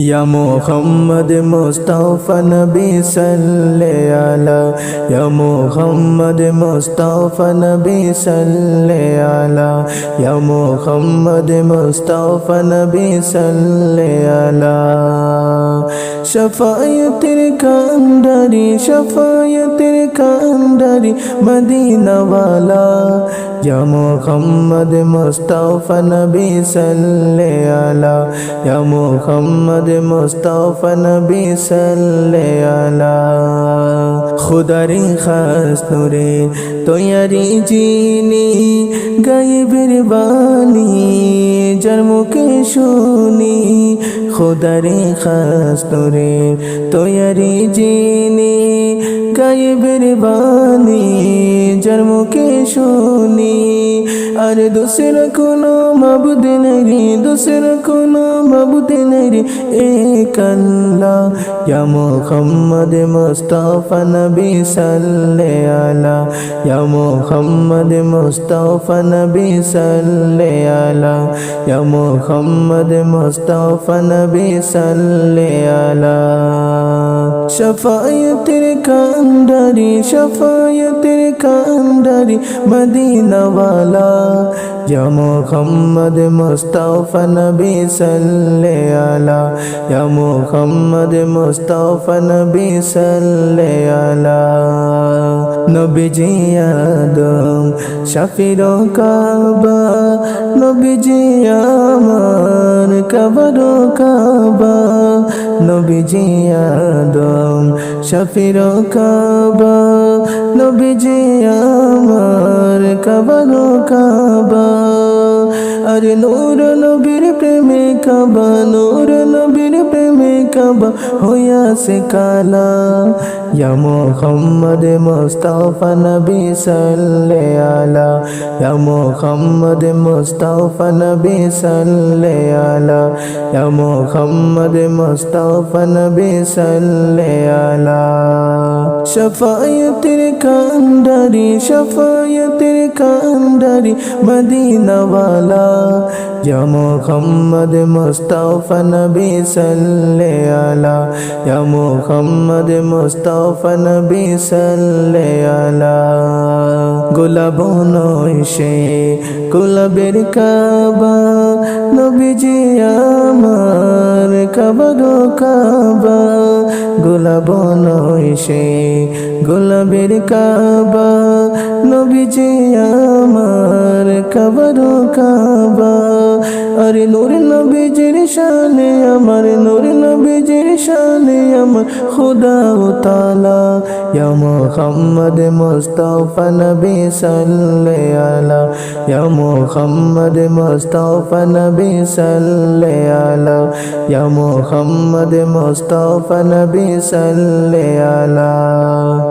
یا محمد مصطفی نبی صلی علی یا محمد مصطفی نبی صلی علی یا محمد مصطفی نبی صلی علی شفاعت کانداری شفاعت کانداری مدینہ والا، یا محمد مصطفی نبی صلی علی یا محمد مصطفی نبی صلی اللہ খুদারি খাস নুরে তৈয়ারি চিনি গাইবের বাণী, যার শুনি খুদারি খাস নুরে তৈয়ারি চিনি গাইবের বাণী, যার শুনি আর দোসের কোনো মাবুদ নেই দোসের কোনো মাবুদ নেই এক আল্লাহ ইয়া মুহাম্মদ মুস্তাফা নবী। সাল্লে আলা ইয়া মুহাম্মদ মুস্তাফা নবী সাল্লে আলা ইয়া মুহাম্মদ মুস্তাফা নবী সাল্লে আলা শফায়তের কান্ডারি শফায়তের কান্ডারি মদিনাওয়ালা ইয়া মুহাম্মদ মুস্তাফা নবী সাল্লে আলা ইয়া মুহাম্মদ মুস্তাফা নবী সাল্লে আলা নবীজি আদম শাফির কাবা। নবীজি আমার কবর কাবা। নবীজি আদম শাফির কাবা। নবীজি আমার কবর কাবা আরে নূর নবীর প্রেমে কাবা নূর নবীর প্রেমে কাবা হইয়াছে কালা ইয়া মুহাম্মদ মুস্তাফা নবী সাল্লে আলা ইয়া মুহাম্মদ মুস্তাফা নবী সাল্লে আলা ইয়া মুহাম্মদ মুস্তাফা নবী সাল্লে আলা শফায়তের কান্ডারি শফায়তের কান্ডারি মদিনাওয়ালা ইয়া মুহাম্মদ মুস্তাফা নবী সাল্লে আলা ইয়া মুহাম্মদ মুস্তাফা নবী সাল্লে আলা গোলাপ নইসে গোলাপের কাবা নবীজি আমার কাবার কাবা গোলাপ সে গোলাপের কাবা। নবীজি আমার কাবার কাবা। আরে নূর নবীজির শানে, আমার নূর নবীজির শানে, আমার খুদা তালা। ইয়া মুহাম্মদ মুস্তাফা নবী সাল্লে আলা ইয়া মুহাম্মদ মুস্তাফা নবী সাল্লে আলা ইয়া মুহাম্মদ মুস্তাফা নবী সাল্লে আলা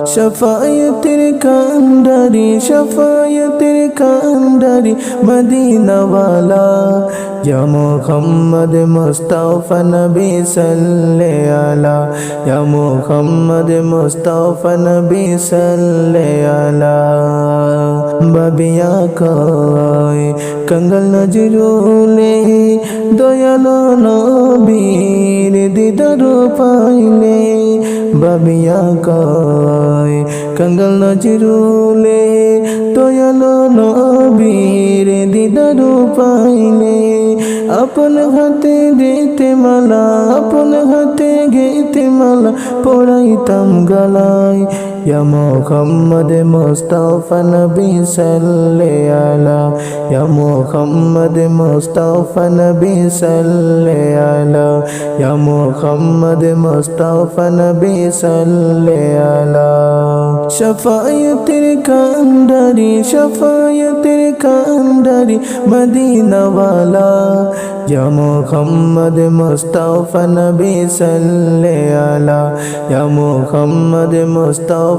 শফায়তের কান্ডারি শফায়তের কান্ডারি মদিনাওয়ালা মুহাম্মদ মুস্তাফা নবী সাল্লে আলা ইয়া মুহাম্মদ মুস্তাফা নবী সাল্লে আলা বাবিয়া কয় কঙ্গল নজরুলে দয়ালো নবীর দিদার পাইলে বাবিয়া কয় কঙ্গল নজরুলে দয়ালো নবীর দিদার পাইলে, আপন হাতে দিতে মালা, আপন হাতে গেতে মালা, পড়াইতাম গালায়। ইয়া মুহাম্মদ মুস্তাফা নবী সাল্লে আলা ইয়া মুহাম্মদ মুস্তাফা নবী সাল্লে আলা ইয়া মুহাম্মদ মুস্তাফা নবী সাল্লে আলা শফায়তের কান্ডারি শফায়তের কান্ডারি মদিনাওয়ালা ইয়া মুহাম্মদ মুস্তাফা নবী সাল্লে আলা ইয়া মুহাম্মদ মুস্তাফা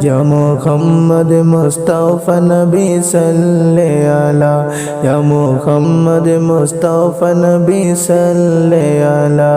ইয়া মুহাম্মদ মুস্তাফা নবী সাল্লে আলা ইয়া মুহাম্মদ মুস্তাফা নবী সাল্লে আলা